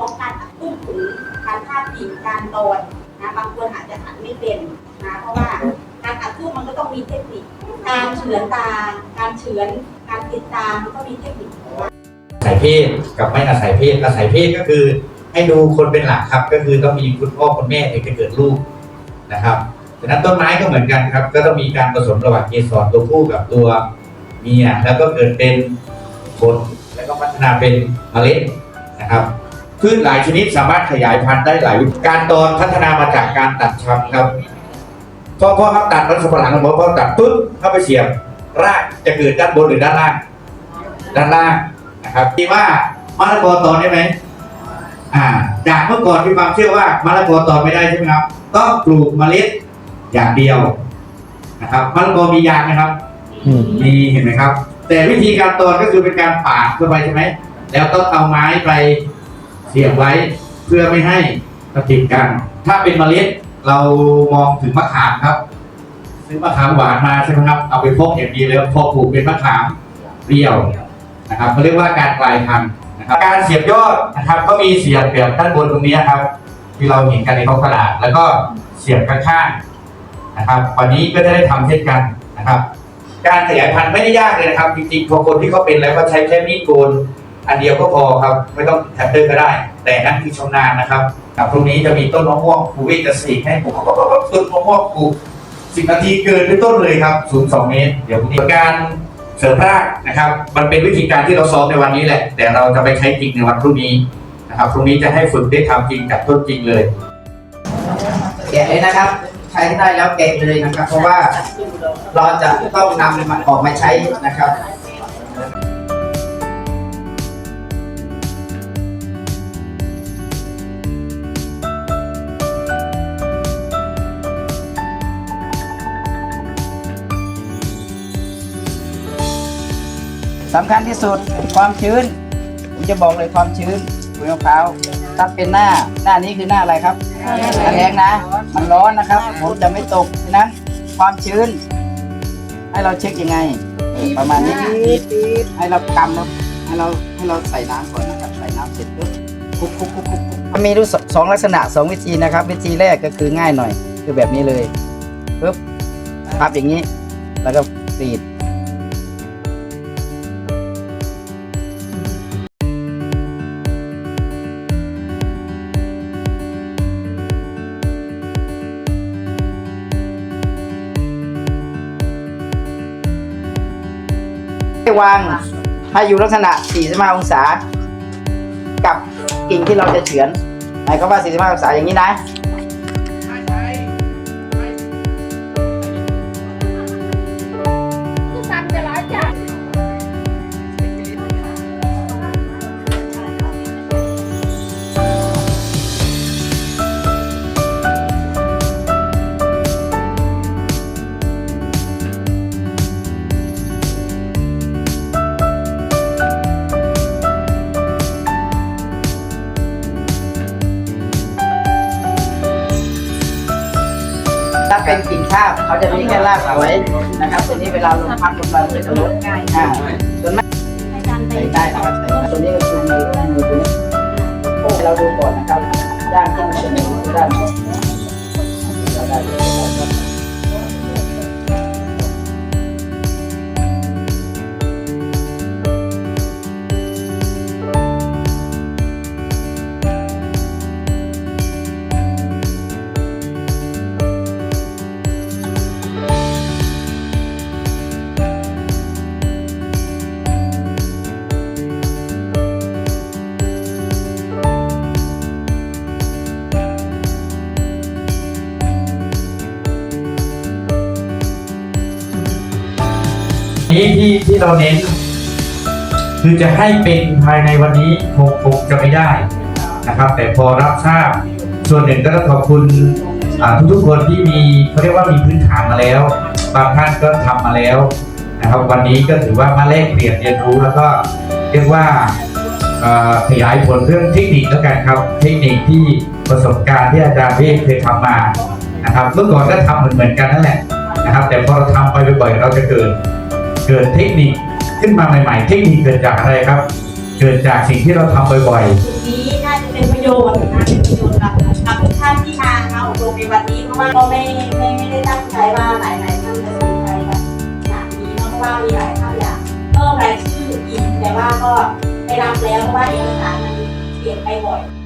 ของการอัดกุ้งถึงการพาดกิ่งการโดนนะบางคนอาจจะอัดไม่เป็นนะเพราะว่าการอัดกุ้งมันก็ต้องมีเทคนิค การเฉือนตา การเฉือนการติดตามมันก็มีเทคนิคของมันอาศัยเพศกับไม่อาศัยเพศอาศัยเพศก็คือ ให้ดูคนเป็นหลักครับ ก็คือต้องมีคุณพ่อคุณแม่ถึงจะเกิดลูกนะครับดังนั้นต้นไม้ก็เหมือนกันครับ ก็ต้องมีการผสมระหว่างเกสรตัวผู้กับตัวเมียแล้วก็เกิดเป็นผลแล้วก็พัฒนาเป็นเมล็ดนะครับ พืชหลายชนิดสามารถขยายพันธุ์ได้หลายวิธีการตอนพัฒนามาจากการตัดชำครับพอพอเขาตัดมันสำปะหลังพอพอตัดปุ๊บเข้าไปเสียบรากจะเกิดด้านบนหรือด้านล่าง ด้านล่างนะครับที่ว่ามะละกอตอนได้ไหมอ่า จากเมื่อก่อนมีความเชื่อว่ามะละกอตอนไม่ได้ใช่ไหมครับต้องปลูกเมล็ดอย่างเดียวนะครับมะละกอมียางไหมครับมีเห็นไหมครับ แต่วิธีการตอนก็คือเป็นการปาดเข้าไปใช่ไหมแล้วต้องเอาไม้ไป เสียบไว้เพื่อไม่ให้ติดกัน ถ้าเป็นเมล็ดเรามองถึงมะขามครับ ซื้อมะขามหวานมาใช่ไหมครับเอาไปพกอย่างดีแล้วพอปลูกเป็นมะขามเปรี้ยวนะครับเขาเรียกว่าการกลายพันธุ์นะครับการเสียบยอดนะครับ ก็มีเสียบแบบด้านบนตรงนี้ครับ ที่เราเห็นกันในท้องตลาด แล้วก็เสียบข้างๆนะครับวันนี้ก็จะได้ทำเช่นกันนะครับ การขยายพันธุ์ไม่ได้ยากเลยนะครับ จริงๆพอคนที่เขาเป็นแล้วก็ใช้แค่มีดโกน อันเดียวก็พอครับ ไม่ต้องแทบเตอร์ก็ได้ แต่นั่นคือชำนาญนะครับครับพรุ่งนี้จะมีต้นมะม่วงปลูกวิจะสีให้ปลูกต้นมะม่วงปลูกสิบนาทีเกินด้วยต้นเลยครับสูงสองเมตร เดี๋ยววิธีการเสริมรากนะครับ มันเป็นวิธีการที่เราซ้อมในวันนี้แหละ แต่เราจะไปใช้จริงในวันพรุ่งนี้นะครับพรุ่งนี้จะให้ฝึกได้ทำจริงจากต้นจริงเลยแกะเลยนะครับ ใช้ได้แล้วแกะเลยนะครับ เพราะว่าเราจะต้องนำมันออกมาใช้นะครับ สำคัญที่สุดความชื้น ผมจะบอกเลยความชื้นปุ๋ยมะพร้าวถ้าเป็นหน้าหน้านี้คือหน้าอะไรครับหน้าแรงนะ มันร้อนนะครับ ผมจะไม่ตกฉะนั้นความชื้น ให้เราเช็คยังไง ประมาณนี้ให้เรากำแล้วให้เราให้เราใส่น้ำก่อนนะครับใส่น้ำเสร็จปุ๊บคุกคุกคุกคุกคุกมันมีรูปสสองลักษณะสองวิธีนะครับ วิธีแรกก็คือง่ายหน่อย คือแบบนี้เลยปุ๊บพับอย่างนี้ แล้วก็กรีด ให้วางให้อยู่ลักษณะ 45 องศา กับกิ่งที่เราจะเฉือนหมายความว่า 45 องศาอย่างนี้นะ ข้าวเขาจะมีแค่รากเอาไว้นะครับตัวนี้เวลาลงพักลงไปมันจะลดง่ายอ่าส่วนมากใส่ได้นะครับใส่ได้ตัวนี้ก็คือมือมือตัวนี้โอ้เราดูก่อนนะครับ นี้ที่ที่เราเน้น คือจะให้เป็นภายในวันนี้คงคงจะไม่ได้นะครับ แต่พอรับทราบส่วนหนึ่งก็ต้องขอบคุณอ่าทุกคนที่มีเขาเรียกว่ามีพื้นฐานมาแล้ว บางท่านก็ทำมาแล้วนะครับวันนี้ก็ถือว่ามาแลกเปลี่ยนเรียนรู้แล้วก็เรียกว่าขยายผลเรื่องเทคนิคแล้วกันครับ เทคนิคที่ประสบการณ์ที่อาจารย์เวทเคยทำมานะครับเมื่อก่อนก็ทำเหมือนเหมือนกันนั่นแหละนะครับ แต่พอเราทำไปบ่อยๆเราจะเกิด เกิดเทคนิคขึ้นมาใหม่ๆ เทคนิคเกิดจากอะไรครับ เกิดจากสิ่งที่เราทำบ่อยจุดนี้น่าจะเป็นประโยชน์นะเป็นประโยชน์กับกับทุกท่านที่มามาอบรมในวันนี้เพราะว่าก็ไม่ไม่ไม่ได้ตั้งใจว่าหลายหลายๆท่านจะสนใจแบบอย่างนี้เนาะเพราะว่ามีหลายท่านอยากเพิ่มรายชื่ออีกแต่ว่าก็ไปรับแล้วเพราะว่าเอกสารมันเปลี่ยนไปบ่อย